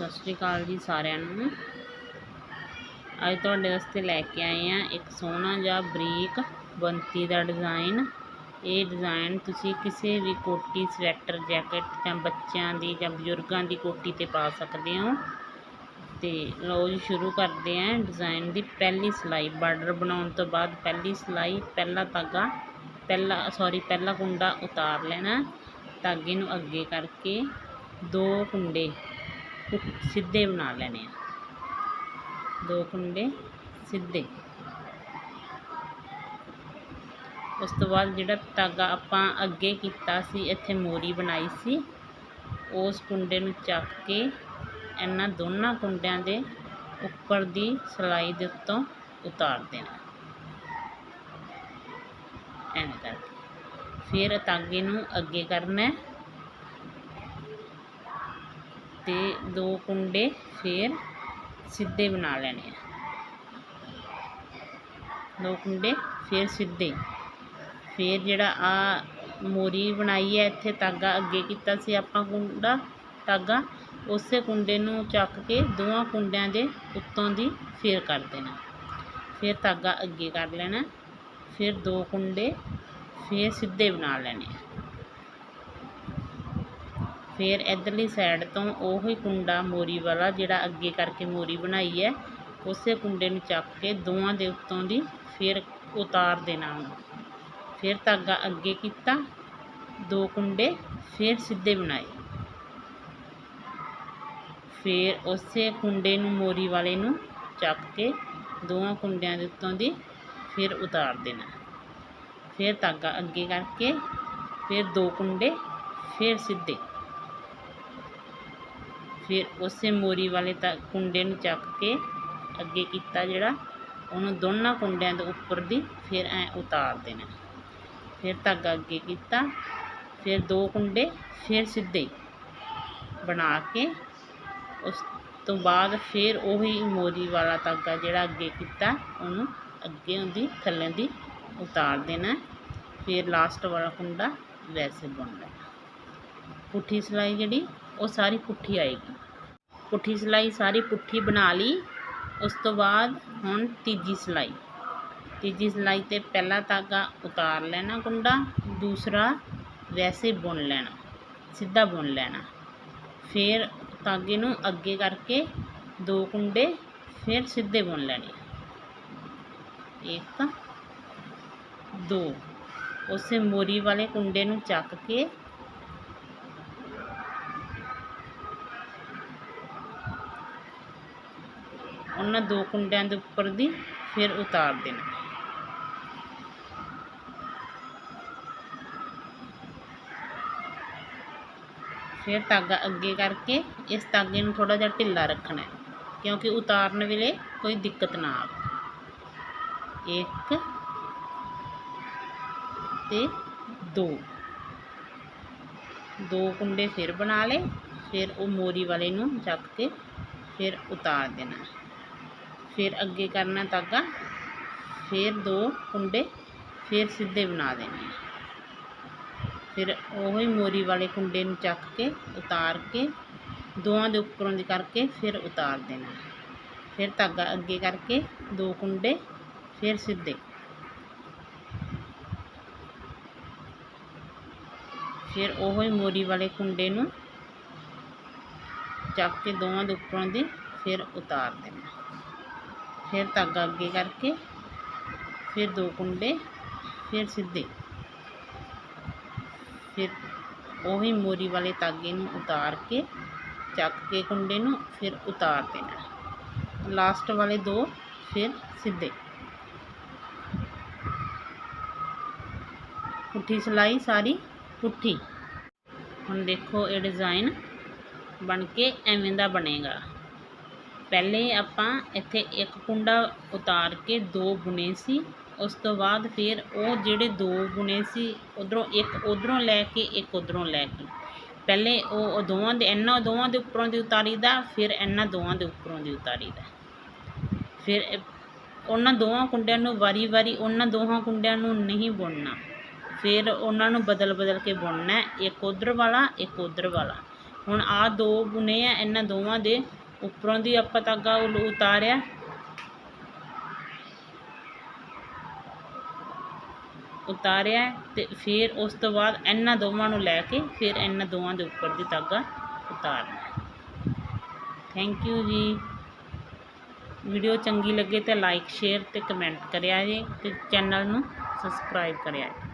ਸਤਿ ਸ਼੍ਰੀ ਅਕਾਲ ਜੀ ਸਾਰਿਆਂ ਨੂੰ। ਅੱਜ ਤੁਹਾਡੇ ਵਾਸਤੇ ਲੈ ਕੇ ਆਏ ਆ ਇੱਕ ਸੋਹਣਾ ਜਿਹਾ ਬਰੀਕ ਬੰਤੀ ਦਾ ਡਿਜ਼ਾਈਨ ਇਹ ਡਿਜ਼ਾਈਨ ਤੁਸੀਂ ਕਿਸੇ ਵੀ ਕੋਟੀ, ਸਵੈਟਰ, ਜੈਕਟ ਜਾਂ ਬੱਚਿਆਂ ਦੀ ਜਾਂ ਬਜ਼ੁਰਗਾਂ ਦੀ ਕੋਟੀ ਤੇ ਪਾ ਸਕਦੇ ਹੋ। ਤੇ ਲਓ ਜੀ, ਸ਼ੁਰੂ ਕਰਦੇ ਆਂ ਡਿਜ਼ਾਈਨ ਦੀ ਪਹਿਲੀ ਸਿਲਾਈ। ਬਾਰਡਰ ਬਣਾਉਣ ਤੋਂ ਬਾਅਦ ਪਹਿਲੀ ਸਿਲਾਈ, ਪਹਿਲਾ ਧਾਗਾ, ਪਹਿਲਾ ਸੌਰੀ ਪਹਿਲਾ ਕੁੰਡਾ ਉਤਾਰ ਲੈਣਾ। ਧਾਗੇ ਨੂੰ ਅੱਗੇ ਕਰਕੇ ਦੋ ਕੁੰਡੇ ਸਿੱਧੇ ਬਣਾ ਲੈਣੇ ਆ। ਦੋ ਕੁੰਡੇ ਸਿੱਧੇ। ਉਸ ਤੋਂ ਬਾਅਦ ਜਿਹੜਾ ਧਾਗਾ ਆਪਾਂ ਅੱਗੇ ਕੀਤਾ ਸੀ, ਇੱਥੇ ਮੋਰੀ ਬਣਾਈ ਸੀ, ਉਸ ਕੁੰਡੇ ਨੂੰ ਚੱਕ ਕੇ ਇਹਨਾਂ ਦੋਨਾਂ ਕੁੰਡਿਆਂ ਦੇ ਉੱਪਰ ਦੀ ਸਿਲਾਈ ਦੇ ਉੱਤੋਂ ਉਤਾਰ ਦੇਣਾ। ਐਵੇਂ ਕਰਕੇ। ਫਿਰ ਧਾਗੇ ਨੂੰ ਅੱਗੇ ਕਰਨਾ ਤੇ ਦੋ ਕੁੰਡੇ ਫਿਰ ਸਿੱਧੇ ਬਣਾ ਲੈਣੇ ਆ। ਦੋ ਕੁੰਡੇ ਫਿਰ ਸਿੱਧੇ। ਫਿਰ ਜਿਹੜਾ ਆ ਮੋਰੀ ਬਣਾਈ ਹੈ, ਇੱਥੇ ਧਾਗਾ ਅੱਗੇ ਕੀਤਾ ਸੀ ਆਪਾਂ ਕੁੰਡਾ ਧਾਗਾ, ਉਸੇ ਕੁੰਡੇ ਨੂੰ ਚੱਕ ਕੇ ਦੋਵਾਂ ਕੁੰਡਿਆਂ ਦੇ ਉੱਤੋਂ ਦੀ ਫੇਰ ਕਰ ਦੇਣਾ। ਫਿਰ ਧਾਗਾ ਅੱਗੇ ਕਰ ਲੈਣਾ, ਫਿਰ ਦੋ ਕੁੰਡੇ ਫਿਰ ਸਿੱਧੇ ਬਣਾ ਲੈਣੇ ਆ। ਫਿਰ ਇਧਰਲੀ ਸਾਈਡ ਤੋਂ ਉਹ ਹੀ ਕੁੰਡਾ ਮੋਰੀ ਵਾਲਾ ਜਿਹੜਾ ਅੱਗੇ ਕਰਕੇ ਮੋਰੀ ਬਣਾਈ ਹੈ, ਉਸੇ ਕੁੰਡੇ ਨੂੰ ਚੱਕ ਕੇ ਦੋਵਾਂ ਦੇ ਉੱਤੋਂ ਦੀ ਫਿਰ ਉਤਾਰ ਦੇਣਾ ਉਹਨੂੰ। ਫਿਰ ਧਾਗਾ ਅੱਗੇ ਕੀਤਾ, ਦੋ ਕੁੰਡੇ ਫਿਰ ਸਿੱਧੇ ਬਣਾਏ। ਫਿਰ ਉਸੇ ਕੁੰਡੇ ਨੂੰ ਮੋਰੀ ਵਾਲੇ ਨੂੰ ਚੱਕ ਕੇ ਦੋਵਾਂ ਕੁੰਡਿਆਂ ਦੇ ਉੱਤੋਂ ਦੀ ਫਿਰ ਉਤਾਰ ਦੇਣਾ। ਫਿਰ ਧਾਗਾ ਅੱਗੇ ਕਰਕੇ ਫਿਰ ਦੋ ਕੁੰਡੇ ਫਿਰ ਸਿੱਧੇ। ਫਿਰ ਉਸੇ ਮੋਰੀ ਵਾਲੇ ਤਾਂ ਕੁੰਡੇ ਨੂੰ ਚੱਕ ਕੇ ਅੱਗੇ ਕੀਤਾ ਜਿਹੜਾ ਉਹਨੂੰ ਦੋਨਾਂ ਕੁੰਡਿਆਂ ਦੇ ਉੱਪਰ ਦੀ ਫਿਰ ਐ ਉਤਾਰ ਦੇਣਾ। ਫਿਰ ਧਾਗਾ ਅੱਗੇ ਕੀਤਾ, ਫਿਰ ਦੋ ਕੁੰਡੇ ਫਿਰ ਸਿੱਧੇ ਬਣਾ ਕੇ ਉਸ ਤੋਂ ਬਾਅਦ ਫਿਰ ਉਹੀ ਮੋਰੀ ਵਾਲਾ ਧਾਗਾ ਜਿਹੜਾ ਅੱਗੇ ਕੀਤਾ, ਉਹਨੂੰ ਅੱਗੇ ਉਹਦੀ ਥੱਲੇ ਦੀ ਉਤਾਰ ਦੇਣਾ। ਫਿਰ ਲਾਸਟ ਵਾਲਾ ਕੁੰਡਾ ਵੈਸੇ ਬੁਣ ਲੈਣਾ ਪੁੱਠੀ ਸਿਲਾਈ ਜਿਹੜੀ, ਉਹ ਸਾਰੀ ਪੁੱਠੀ ਆਏਗੀ। ਪੁੱਠੀ ਸਿਲਾਈ, ਸਾਰੀ ਪੁੱਠੀ ਬਣਾ ਲਈ। ਉਸ ਤੋਂ ਬਾਅਦ ਹੁਣ ਤੀਜੀ ਸਿਲਾਈ। ਤੀਜੀ ਸਿਲਾਈ ਤੇ ਪਹਿਲਾ ਧਾਗਾ ਉਤਾਰ ਲੈਣਾ ਕੁੰਡਾ, ਦੂਸਰਾ ਵੈਸੇ ਬੁਣ ਲੈਣਾ, ਸਿੱਧਾ ਬੁਣ ਲੈਣਾ। ਫਿਰ ਧਾਗੇ ਨੂੰ ਅੱਗੇ ਕਰਕੇ ਦੋ ਕੁੰਡੇ ਫਿਰ ਸਿੱਧੇ ਬੁਣ ਲੈਣੇ। ਇੱਕ, ਦੋ। ਉਸੇ ਮੋਰੀ ਵਾਲੇ ਕੁੰਡੇ ਨੂੰ ਚੱਕ ਕੇ ਉਹਨਾਂ ਦੋ ਕੁੰਡਿਆਂ ਦੇ ਉੱਪਰ ਦੀ ਫਿਰ ਉਤਾਰ ਦੇਣਾ। ਫਿਰ ਧਾਗਾ ਅੱਗੇ ਕਰਕੇ ਇਸ ਧਾਗੇ ਨੂੰ ਥੋੜਾ ਜਿਹਾ ਢਿੱਲਾ ਰੱਖਣਾ ਹੈ, ਕਿਉਂਕਿ ਉਤਾਰਨ ਵੇਲੇ ਕੋਈ ਦਿੱਕਤ ਨਾ ਆਵੇ। ਇੱਕ ਤੇ ਦੋ। ਦੋ ਕੁੰਡੇ ਫਿਰ ਬਣਾ ਲਏ, ਫਿਰ ਉਹ ਮੋਰੀ ਵਾਲੇ ਨੂੰ ਚੱਕ ਕੇ ਫਿਰ ਉਤਾਰ ਦੇਣਾ। ਫਿਰ ਅੱਗੇ ਕਰਨਾ ਧਾਗਾ ਫਿਰ ਦੋ ਕੁੰਡੇ, ਫਿਰ ਸਿੱਧੇ ਬਣਾ ਦੇਣੇ ਫਿਰ ਉਹੀ ਮੋਰੀ ਵਾਲੇ ਕੁੰਡੇ ਨੂੰ ਚੱਕ ਕੇ, ਉਤਾਰ ਕੇ, ਦੋਵਾਂ ਦੇ ਉੱਪਰੋਂ ਦੀ ਕਰਕੇ ਫਿਰ ਉਤਾਰ ਦੇਣਾ। ਫਿਰ ਧਾਗਾ ਅੱਗੇ ਕਰਕੇ ਦੋ ਕੁੰਡੇ, ਫਿਰ ਸਿੱਧੇ। ਫਿਰ ਉਹੀ ਮੋਰੀ ਵਾਲੇ ਕੁੰਡੇ ਨੂੰ ਚੱਕ ਕੇ ਦੋਵਾਂ ਦੇ ਉੱਪਰੋਂ ਦੀ ਫਿਰ ਉਤਾਰ ਦੇਣਾ। ਫਿਰ ਧਾਗਾ ਅੱਗੇ ਕਰਕੇ, ਫਿਰ ਦੋ ਕੁੰਡੇ, ਫਿਰ ਸਿੱਧੇ। ਫਿਰ ਉਹੀ ਮੋਰੀ ਵਾਲੇ ਧਾਗੇ ਨੂੰ ਉਤਾਰ ਕੇ, ਚੱਕ ਕੇ ਕੁੰਡੇ ਨੂੰ ਫਿਰ ਉਤਾਰ ਦੇਣਾ। ਲਾਸਟ ਵਾਲੇ ਦੋ, ਫਿਰ ਸਿੱਧੇ। ਪੁੱਠੀ ਸਿਲਾਈ ਸਾਰੀ ਪੁੱਠੀ। ਹੁਣ ਦੇਖੋ ਇਹ ਡਿਜ਼ਾਈਨ ਬਣ ਕੇ ਐਵੇਂ ਦਾ ਬਣੇਗਾ। ਪਹਿਲੇ ਆਪਾਂ ਇੱਥੇ ਇੱਕ ਕੁੰਡਾ ਉਤਾਰ ਕੇ ਦੋ ਬੁਣੇ ਸੀ। ਉਸ ਤੋਂ ਬਾਅਦ ਫਿਰ ਉਹ ਜਿਹੜੇ ਦੋ ਬੁਣੇ ਸੀ, ਉਧਰੋਂ ਇੱਕ ਉਧਰੋਂ ਲੈ ਕੇ, ਇੱਕ ਉਧਰੋਂ ਲੈ ਕੇ। ਪਹਿਲੇ ਉਹ ਦੋਵਾਂ ਦੇ, ਇਹਨਾਂ ਦੋਵਾਂ ਦੇ ਉੱਪਰੋਂ ਦੀ ਉਤਾਰੀਦਾ, ਫਿਰ ਇਹਨਾਂ ਦੋਵਾਂ ਦੇ ਉੱਪਰੋਂ ਦੀ ਉਤਾਰੀਦਾ। ਫਿਰ ਉਹਨਾਂ ਦੋਵਾਂ ਕੁੰਡਿਆਂ ਨੂੰ ਵਾਰੀ-ਵਾਰੀ ਉਹਨਾਂ ਦੋਹਾਂ ਕੁੰਡਿਆਂ ਨੂੰ ਨਹੀਂ ਬੁਣਨਾ। ਫਿਰ ਉਹਨਾਂ ਨੂੰ ਬਦਲ ਬਦਲ ਕੇ ਬੁਣਨਾ ਇੱਕ ਉਧਰ ਵਾਲਾ, ਇੱਕ ਉਧਰ ਵਾਲਾ। ਹੁਣ ਆ ਦੋ ਬੁਣੇ ਆ, ਇਹਨਾਂ ਦੋਵਾਂ ਦੇ। ਉੱਪਰੋਂ ਦੀ ਆਪਾਂ ਧਾਗਾ ਉਲ- ਉਤਾਰਿਆ। ਉਤਾਰਿਆ ਹੈ ਤੇ ਫਿਰ ਉਸ ਤੋਂ ਬਾਅਦ ਇਹਨਾਂ ਦੋਵਾਂ ਨੂੰ ਲੈ ਕੇ ਫਿਰ ਇਹਨਾਂ ਦੋਵਾਂ ਦੇ ਉੱਪਰ ਦੀ ਧਾਗਾ ਉਤਾਰਨਾ ਥੈਂਕ ਯੂ ਜੀ। ਵੀਡੀਓ ਚੰਗੀ ਲੱਗੇ ਤਾਂ ਲਾਈਕ ਸ਼ੇਅਰ ਤੇ ਕਮੈਂਟ ਕਰਿਆ ਜੀ ਤੇ ਚੈਨਲ ਨੂੰ ਸਬਸਕ੍ਰਾਈਬ ਕਰਿਆ ਜੀ।